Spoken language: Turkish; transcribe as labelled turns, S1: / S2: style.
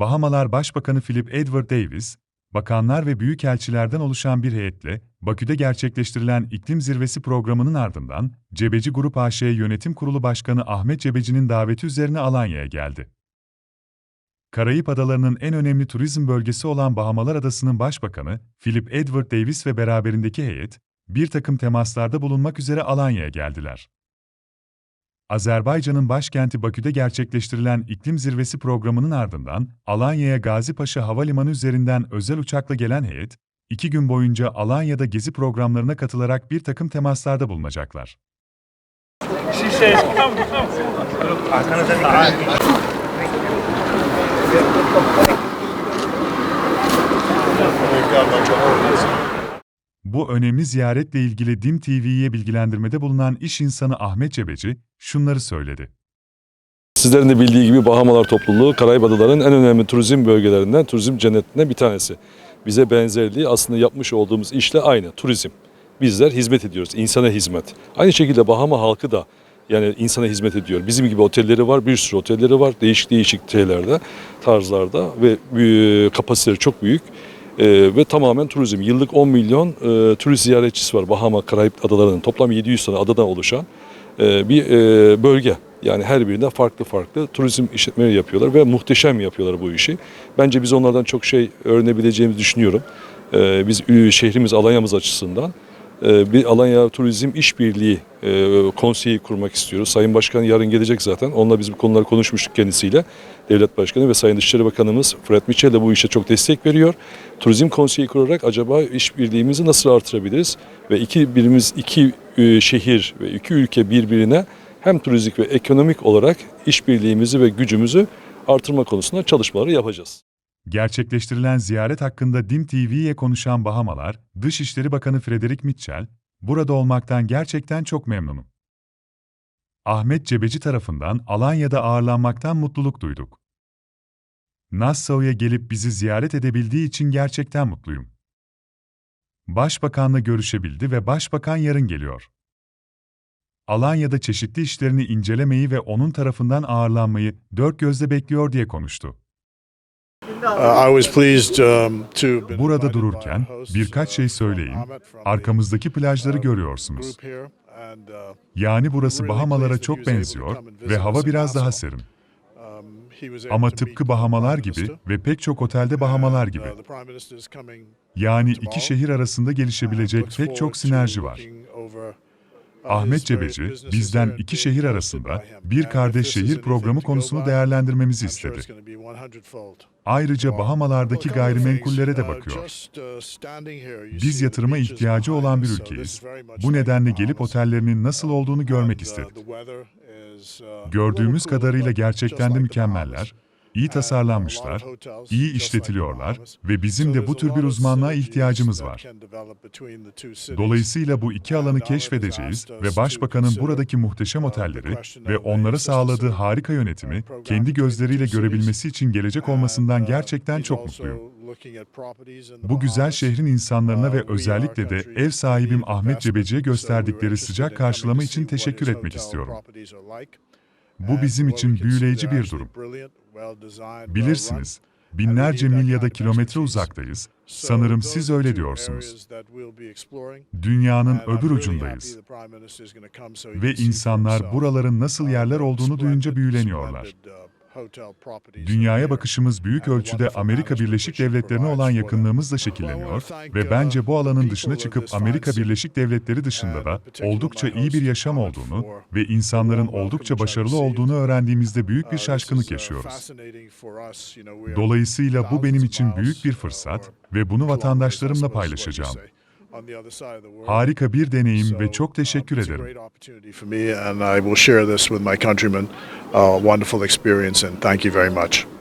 S1: Bahamalar Başbakanı Philip Edward Davis, bakanlar ve büyükelçilerden oluşan bir heyetle Bakü'de gerçekleştirilen iklim zirvesi programının ardından Cebeci Grup AŞ Yönetim Kurulu Başkanı Ahmet Cebeci'nin daveti üzerine Alanya'ya geldi. Karayip Adaları'nın en önemli turizm bölgesi olan Bahamalar Adası'nın başbakanı Philip Edward Davis ve beraberindeki heyet, bir takım temaslarda bulunmak üzere Alanya'ya geldiler. Azerbaycan'ın başkenti Bakü'de gerçekleştirilen iklim zirvesi programının ardından Alanya'ya Gazi Paşa Havalimanı üzerinden özel uçakla gelen heyet, iki gün boyunca Alanya'da gezi programlarına katılarak bir takım temaslarda bulunacaklar. Bu önemli ziyaretle ilgili DİM TV'ye bilgilendirmede bulunan iş insanı Ahmet Cebeci şunları söyledi.
S2: Sizlerin de bildiği gibi Bahamalar topluluğu Karayip Adaları'nın en önemli turizm bölgelerinden, turizm cennetinden bir tanesi. Bize benzerliği aslında yapmış olduğumuz işle aynı, turizm. Bizler hizmet ediyoruz, insana hizmet. Aynı şekilde Bahama halkı da yani insana hizmet ediyor. Bizim gibi otelleri var, bir sürü otelleri var, değişik değişik şeylerde, tarzlarda ve kapasiteleri çok büyük. E, ve tamamen turizm. Yıllık 10 milyon e, turist ziyaretçisi var Bahama, Karayip Adaları'nın toplam 700 tane adadan oluşan e, bir e, bölge. Yani her birinde farklı farklı turizm işletmeleri yapıyorlar ve muhteşem yapıyorlar bu işi. Bence biz onlardan çok şey öğrenebileceğimizi düşünüyorum. E, biz şehrimiz Alanya'mız açısından bir Alanya Turizm İşbirliği e, konseyi kurmak istiyoruz. Sayın Başkan yarın gelecek zaten. Onunla biz bu konuları konuşmuştuk kendisiyle. Devlet Başkanı ve Sayın Dışişleri Bakanımız Fred Mitchell de bu işe çok destek veriyor. Turizm konseyi kurarak acaba işbirliğimizi nasıl artırabiliriz? Ve iki birimiz iki e, şehir ve iki ülke birbirine hem turistik ve ekonomik olarak işbirliğimizi ve gücümüzü artırma konusunda çalışmaları yapacağız.
S1: Gerçekleştirilen ziyaret hakkında DİM TV'ye konuşan Bahamalar, Dışişleri Bakanı Frederick Mitchell, burada olmaktan gerçekten çok memnunum. Ahmet Cebeci tarafından Alanya'da ağırlanmaktan mutluluk duyduk. Nassau'ya gelip bizi ziyaret edebildiği için gerçekten mutluyum. Başbakanla görüşebildi ve başbakan yarın geliyor. Alanya'da çeşitli işlerini incelemeyi ve onun tarafından ağırlanmayı dört gözle bekliyor diye konuştu. Burada
S3: invited by
S1: dururken birkaç
S3: uh,
S1: şey söyleyeyim. Arkamızdaki plajları
S3: uh,
S1: görüyorsunuz.
S3: uh,
S1: Yani burası Bahamalara çok benziyor ve hava biraz daha serin.
S3: um,
S1: Ama tıpkı Bahamalar gibi ve pek çok otelde Bahamalar gibi.
S3: uh, coming,
S1: Yani iki şehir arasında gelişebilecek pek çok sinerji var. Ahmet Cebeci, bizden iki şehir arasında bir kardeş şehir programı konusunu değerlendirmemizi istedi.
S3: it's gonna be 100-fold.
S1: Ayrıca Bahamalardaki gayrimenkullere de bakıyor. Biz yatırıma ihtiyacı olan bir ülkeyiz. Bu nedenle gelip otellerinin nasıl olduğunu görmek istedik. Gördüğümüz kadarıyla gerçekten de mükemmeller, iyi tasarlanmışlar, iyi işletiliyorlar ve bizim de bu tür bir uzmanlığa ihtiyacımız var. Dolayısıyla bu iki alanı keşfedeceğiz ve Başbakanın buradaki muhteşem otelleri ve onlara sağladığı harika yönetimi kendi gözleriyle görebilmesi için gelecek olmasından gerçekten çok mutluyum. Bu güzel şehrin insanlarına ve özellikle de ev sahibim Ahmet Cebeci'ye gösterdikleri sıcak karşılama için teşekkür etmek istiyorum. Bu bizim için büyüleyici bir durum. Bilirsiniz, binlerce mil ya da kilometre uzaktayız. Sanırım siz öyle diyorsunuz. Dünyanın öbür ucundayız. Ve insanlar buraların nasıl yerler olduğunu duyunca büyüleniyorlar. Dünyaya bakışımız büyük ölçüde Amerika Birleşik Devletleri'ne olan yakınlığımızla şekilleniyor ve bence bu alanın dışına çıkıp Amerika Birleşik Devletleri dışında da oldukça iyi bir yaşam olduğunu ve insanların oldukça başarılı olduğunu öğrendiğimizde büyük bir şaşkınlık yaşıyoruz. Dolayısıyla bu benim için büyük bir fırsat ve bunu vatandaşlarımla paylaşacağım. Harika bir deneyim ve çok teşekkür ederim.
S3: Uh, experience and thank you very much.